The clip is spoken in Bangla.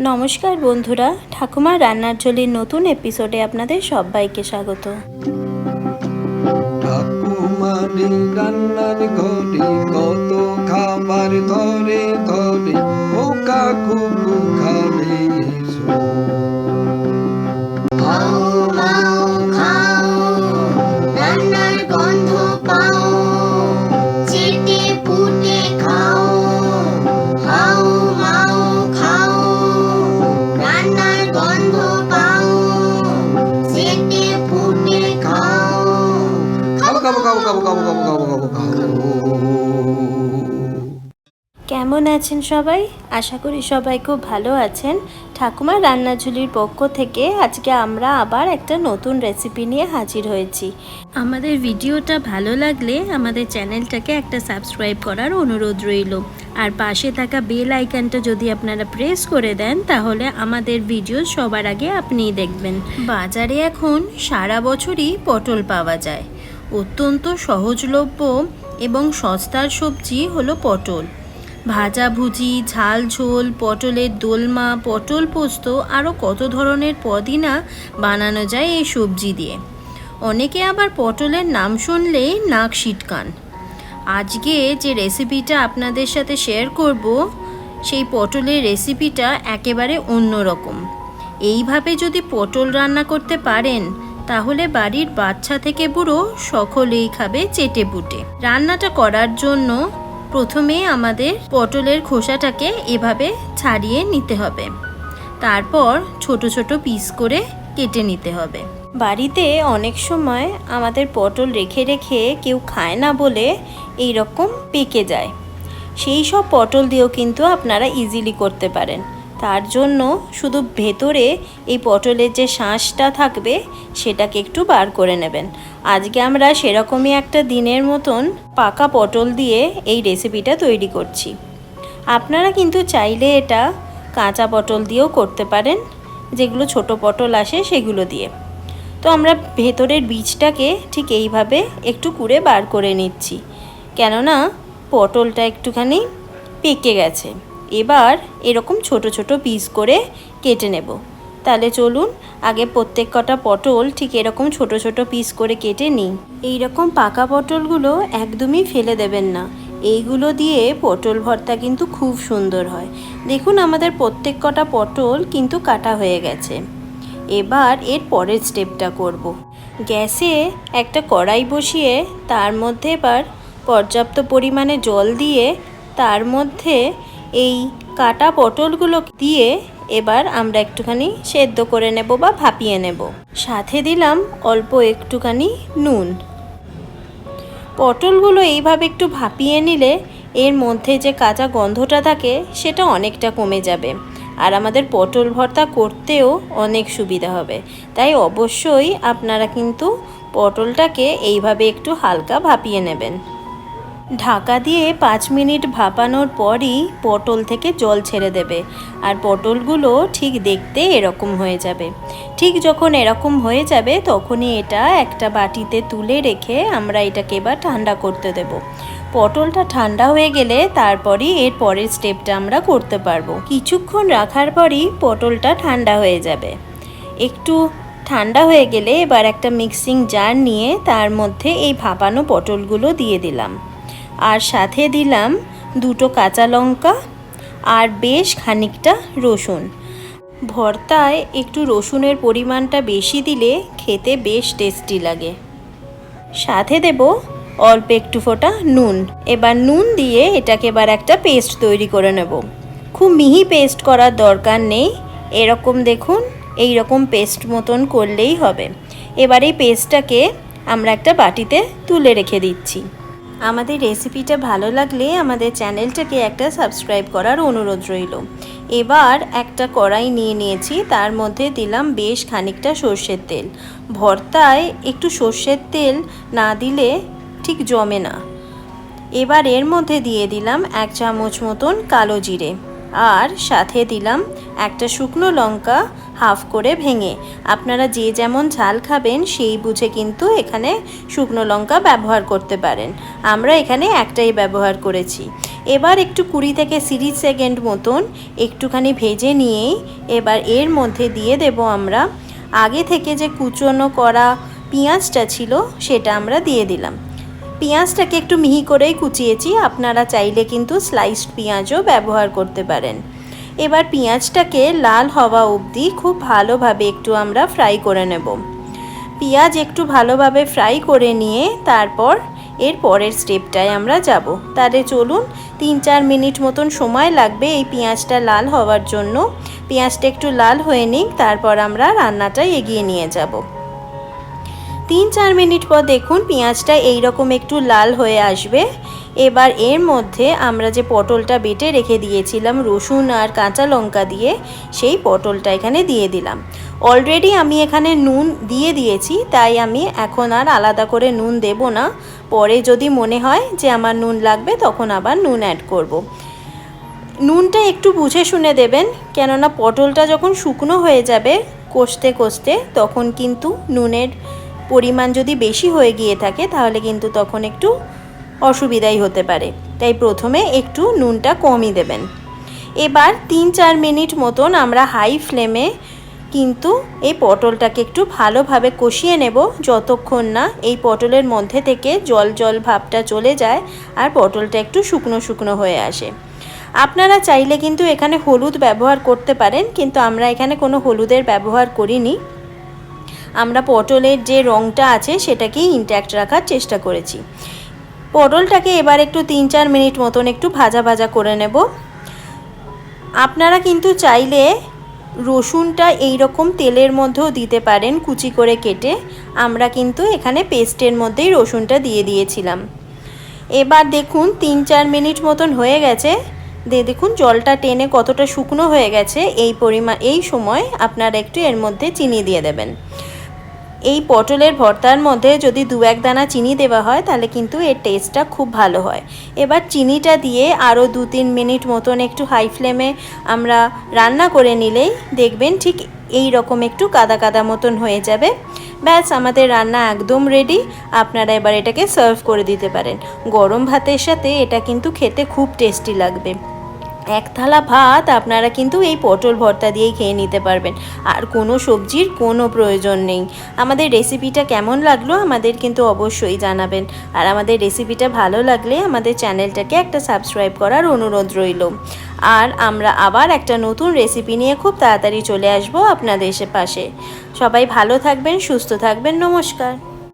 নমস্কার বন্ধুরা, ঠাকুমার রান্নার ঝোলির নতুন এপিসোডে আপনাদের সবাইকে স্বাগত। রান্নার কত খাবার ধরে ধরে, ও কাকু খাবে। কেমন আছেন সবাই? আশা করি সবাই খুব ভালো আছেন। ঠাকুমার রান্নাঝুলির পক্ষ থেকে আজকে আমরা আবার একটা নতুন রেসিপি নিয়ে হাজির হয়েছি। আমাদের ভিডিওটা ভালো লাগলে আমাদের চ্যানেলটাকে একটা সাবস্ক্রাইব করার অনুরোধ রইল। আর পাশে থাকা বেল আইকনটা যদি আপনারা প্রেস করে দেন, তাহলে আমাদের ভিডিও সবার আগে আপনিই দেখবেন। বাজারে এখন সারা বছরই পটল পাওয়া যায়। অত্যন্ত সহজলভ্য এবং সস্তার সবজি হলো পটল। ভাজাভুজি ঝাল ঝোল, পটলের দোলমা, পটল পোস্ত আরও কত ধরনের পদই না বানানো যায় এই সবজি দিয়ে। অনেকে আবার পটলের নাম শুনলেই নাক সিটকান। আজকে যে রেসিপিটা আপনাদের সাথে শেয়ার করব, সেই পটলের রেসিপিটা একেবারে অন্যরকম। এইভাবে যদি পটল রান্না করতে পারেন, তাহলে বাড়ির বাচ্চা থেকে বুড়ো সকলেই খাবে চেটে পুটে রান্নাটা করার জন্য প্রথমে আমাদের পটলের খোসাটাকে এভাবে ছাড়িয়ে নিতে হবে। তারপর ছোট ছোট পিস করে কেটে নিতে হবে। বাড়িতে অনেক সময় আমাদের পটল রেখে রেখে কেউ খায় না বলে এই রকম পেকে যায়। সেই সব পটল দিয়েও কিন্তু আপনারা ইজিলি করতে পারেন। তার জন্য শুধু ভেতরে এই পটলের যে শাঁসটা থাকবে, সেটাকে একটু বার করে নেবেন। আজকে আমরা সেরকমই একটা দিনের মতন পাকা পটল দিয়ে এই রেসিপিটা তৈরি করছি। আপনারা কিন্তু চাইলে এটা কাঁচা পটল দিয়েও করতে পারেন, যেগুলো ছোট পটল আসে সেগুলো দিয়ে। তো আমরা ভেতরের বীজটাকে ঠিক এইভাবে একটু কুড়ে বার করে নিচ্ছি। কেননা পটলটা একটুখানি পেকে গেছে। এবার এরকম ছোট ছোট পিস করে কেটে নেব। তাহলে চলুন, আগে প্রত্যেক কটা পটল ঠিক এরকম ছোট ছোট পিস করে কেটে নিই। এইরকম পাকা পটলগুলো একদমই ফেলে দেবেন না। এইগুলো দিয়ে পটল ভর্তা কিন্তু খুব সুন্দর হয়। দেখুন আমাদের প্রত্যেক কটা পটল কিন্তু কাটা হয়ে গেছে। এবার এর পরের স্টেপটা করব। গ্যাসে একটা কড়াই বসিয়ে তার মধ্যে এবার পর্যাপ্ত পরিমাণে জল দিয়ে তার মধ্যে এই কাটা পটলগুলো দিয়ে এবার আমরা একটুখানি সেদ্ধ করে নেব বা ভাপিয়ে নেব। সাথে দিলাম অল্প একটুখানি নুন। পটলগুলো এইভাবে একটু ভাপিয়ে নিলে এর মধ্যে যে কাঁচা গন্ধটা থাকে সেটা অনেকটা কমে যাবে। আর আমাদের পটল ভর্তা করতেও অনেক সুবিধা হবে। তাই অবশ্যই আপনারা কিন্তু পটলটাকে এইভাবে একটু হালকা ভাপিয়ে নেবেন। ঢাকা দিয়ে পাঁচ মিনিট ভাপানোর পরই পটল থেকে জল ছেড়ে দেবে। আর পটলগুলো ঠিক দেখতে এরকম হয়ে যাবে। ঠিক যখন এরকম হয়ে যাবে, তখনই এটা একটা বাটিতে তুলে রেখে আমরা এটাকে এবার ঠান্ডা করতে দেব। পটলটা ঠান্ডা হয়ে গেলে তারপরই এর পরের স্টেপটা আমরা করতে পারব। কিছুক্ষণ রাখার পরই পটলটা ঠান্ডা হয়ে যাবে। একটু ঠান্ডা হয়ে গেলে এবার একটা মিক্সিং জার নিয়ে তার মধ্যে এই ভাপানো পটলগুলো দিয়ে দিলাম। আর সাথে দিলাম দুটো কাঁচা লঙ্কা আর বেশ খানিকটা রসুন। ভর্তায় একটু রসুনের পরিমাণটা বেশি দিলে খেতে বেশ টেস্টি লাগে। সাথে দেব অল্প একটু ফোঁটা নুন। এবার নুন দিয়ে এটাকে এবার একটা পেস্ট তৈরি করে নেব। খুব মিহি পেস্ট করার দরকার নেই। এরকম দেখুন এই রকম পেস্ট মতন করলেই হবে। এবার এই পেস্টটাকে আমরা একটা বাটিতে তুলে রেখে দিচ্ছি। আমাদের রেসিপিটা ভালো লাগলে আমাদের চ্যানেলটাকে একটা সাবস্ক্রাইব করার অনুরোধ রইল। এবার একটা কড়াই নিয়ে নিয়েছি, তার মধ্যে দিলাম বেশ খানিকটা সর্ষের তেল। ভর্তায় একটু সর্ষের তেল না দিলে ঠিক জমে না। এবার এর মধ্যে দিয়ে দিলাম এক চামচ মতন কালো জিরে। আর সাথে দিলাম একটা শুকনো লঙ্কা হাফ করে ভেঙে। আপনারা যে যেমন ঝাল খাবেন, সেই বুঝে কিন্তু এখানে শুকনো লঙ্কা ব্যবহার করতে পারেন। আমরা এখানে একটাই ব্যবহার করেছি। এবার একটু কুড়ি থেকে তিরিশ সেকেন্ড মতন একটুখানি ভেজে নিয়েই এবার এর মধ্যে দিয়ে দেব আমরা। আগে থেকে যে কুচনো করা পেঁয়াজটা ছিল, সেটা আমরা দিয়ে দিলাম। পেঁয়াজটাকে একটু মিহি করেই কুচিয়েছি। আপনারা চাইলে কিন্তু স্লাইসড পেঁয়াজও ব্যবহার করতে পারেন। এবার পেঁয়াজটাকে লাল হওয়া অবধি খুব ভালোভাবে একটু আমরা ফ্রাই করে নেব। পেঁয়াজ একটু ভালোভাবে ফ্রাই করে নিয়ে তারপর এর পরের স্টেপটায় আমরা যাব। তাহলে চলুন তিন চার মিনিট মতন সময় লাগবে এই পেঁয়াজটা লাল হওয়ার জন্য। পেঁয়াজটা একটু লাল হয়ে নিক, তারপর আমরা রান্নাটা এগিয়ে নিয়ে যাব। তিন চার মিনিট পর দেখুন পেঁয়াজটা এইরকম একটু লাল হয়ে আসবে। এবার এর মধ্যে আমরা যে পটলটা বেটে রেখে দিয়েছিলাম, রসুন আর কাঁচা লঙ্কা দিয়ে, সেই পটলটা এখানে দিয়ে দিলাম। অলরেডি আমি এখানে নুন দিয়ে দিয়েছি, তাই আমি এখন আর আলাদা করে নুন দেব না। পরে যদি মনে হয় যে আমার নুন লাগবে, তখন আবার নুন অ্যাড করব। নুনটা একটু বুঝে শুনে দেবেন, কেননা পটলটা যখন শুকনো হয়ে যাবে, কষতে কষতে, তখন কিন্তু নুনের পরিমাণ যদি বেশি হয়ে গিয়ে থাকে, তাহলে কিন্তু তখন একটু অসুবিধাই হতে পারে। তাই প্রথমে একটু নুনটা কমই দেবেন। এবার তিন চার মিনিট মতন আমরা হাই ফ্লেমে কিন্তু এই পটলটাকে একটু ভালোভাবে কষিয়ে নেব, যতক্ষণ না এই পটলের মধ্যে থেকে জল জল ভাবটা চলে যায় আর পটলটা একটু শুকনো শুকনো হয়ে আসে। আপনারা চাইলে কিন্তু এখানে হলুদ ব্যবহার করতে পারেন, কিন্তু আমরা এখানে কোনো হলুদের ব্যবহার করিনি। আমরা পটলের যে রঙটা আছে সেটাকেই ইনট্যাক্ট রাখার চেষ্টা করেছি। পটলটাকে এবার একটু তিন চার মিনিট মতন একটু ভাজা ভাজা করে নেব। আপনারা কিন্তু চাইলে রসুনটা এই রকম তেলের মধ্যেও দিতে পারেন কুচি করে কেটে। আমরা কিন্তু এখানে পেস্টের মধ্যেই রসুনটা দিয়ে দিয়েছিলাম। এবার দেখুন তিন চার মিনিট মতন হয়ে গেছে। দিয়ে দেখুন জলটা টেনে কতটা শুকনো হয়ে গেছে। এই পরিমাণ এই সময় আপনারা একটু এর মধ্যে চিনি দিয়ে দেবেন। এই পটলের ভর্তার মধ্যে যদি দু এক দানা চিনি দেওয়া হয়, তাহলে কিন্তু এর টেস্টটা খুব ভালো হয়। এবার চিনিটা দিয়ে আরও দু তিন মিনিট মতন একটু হাই ফ্লেমে আমরা রান্না করে নিলেই দেখবেন ঠিক এই রকম একটু কাদা কাদা মতন হয়ে যাবে। ব্যাস, আমাদের রান্না একদম রেডি আপনারা এবার এটাকে সার্ভ করে দিতে পারেন। গরম ভাতের সাথে এটা কিন্তু খেতে খুব টেস্টি লাগবে। এক থালা ভাত আপনারা কিন্তু এই পটল ভর্তা দিয়েই খেয়ে নিতে পারবেন। আর কোনো সবজির কোনো প্রয়োজন নেই। আমাদের রেসিপিটা কেমন লাগল আমাদের কিন্তু অবশ্যই জানাবেন। আর আমাদের রেসিপিটা ভালো লাগলে আমাদের চ্যানেলটাকে একটা সাবস্ক্রাইব করার অনুরোধ রইল। আর আমরা আবার একটা নতুন রেসিপি নিয়ে খুব তাড়াতাড়ি চলে আসব আপনাদের পাশে। সবাই ভালো থাকবেন, সুস্থ থাকবেন, নমস্কার।